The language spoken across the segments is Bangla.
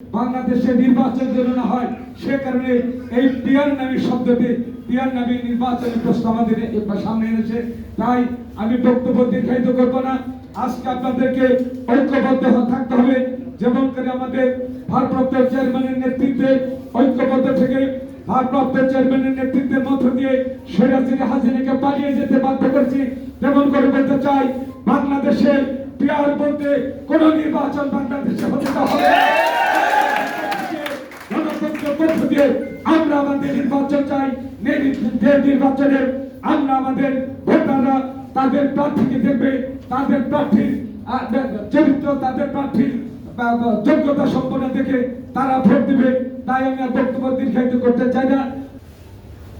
বাংলাদেশে নির্বাচন যেন না হয়, সে কারণে এই পিয়ার নামী শব্দটি পিয়ার নামী নির্বাচনী প্রশ্ন আমাদের সামনে এনেছে। তাই আমি বক্তব্য দীর্ঘায়িত করব না। আজকে আপনাদেরকে ঐক্যবদ্ধ থাকতে হবে। যেমন করে আমাদের ভারপ্রাপ্ত চেয়ারম্যানের নেতৃত্বে ঐক্যবদ্ধ থেকে ভারপ্রাপ্ত চেয়ারম্যানের নেতৃত্বের মধ্য দিয়ে সৈরাসির হাসিনাকে পালিয়ে যেতে বাধ্য করছি। তেমন করে বলতে চাই বাংলাদেশের পিয়ার বলতে কোন নির্বাচন বাংলাদেশে হতে দেওয়া হবে না। গণতন্ত্রের দিয়ে আমরা আমাদের নির্বাচন চাই। নির্বাচনে আমরা আমাদের ভোটাররা তাদের প্রার্থীকে দেখবে, তাদের প্রার্থীর চরিত্র, তাদের প্রার্থীর যোগ্যতা সম্পন্ন দেখে তারা ভোট দিবে। তাই আমি আর বক্তব্য দীর্ঘায়িত করতে চাই না।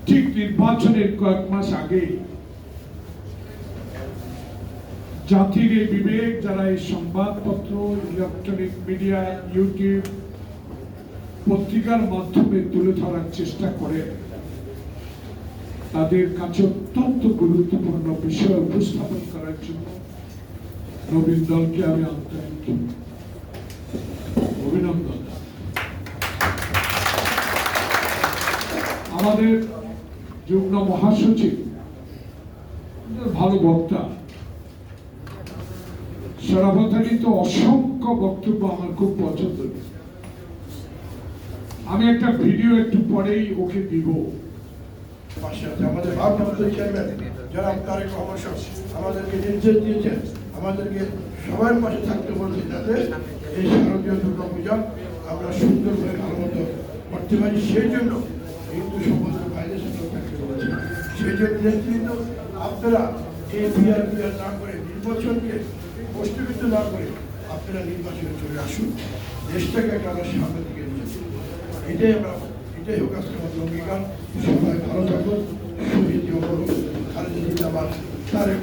ঠিক নির্বাচনের কয়েক মাস আগে জাতির বিবেক, যারা এই সংবাদপত্র, ইলেকট্রনিক মিডিয়া, ইউটিউব পত্রিকার মাধ্যমে তুলে ধরার চেষ্টা করে। তাদের কাছে অত্যন্ত গুরুত্বপূর্ণ বিষয় উপস্থাপন করার জন্য নবীন দলকে আমি আন্তরিক অভিনন্দন। আমাদের যুগ্ম মহাসচিব ভালো বক্তা সরাবতারিত অসংখ্য বক্তব্য আমার খুব পছন্দ আমি একটা ভিডিও একটু পরেই ওকে দিব। আমাদের ভারপ্রাপ্ত চেয়ারম্যান যারা তারেক আমাদেরকে নির্দেশ দিয়েছেন, আমাদেরকে সবার পাশে থাকতে বলছে যাতে এই শারদীয় দুর্গা আমরা সুন্দরভাবে ভালো মতো করতে পারি। সেই জন্য হিন্দু বাইরের সাথে থাকতে বলেছে সেই জন্য নেতৃত্ব, আপনারা এই বিয়ার বিয়ার না করে নির্বাচনকে প্রশ্নবিদ্ধ না করে আপনারা নির্বাচনে চলে আসুন। দেশটাকে একটা আমরা সামনের দিকে নিয়ে। এটাই আমরা এটাই হোক আজকে আমাদের অঙ্গীকার সবাই ভালো থাকুন।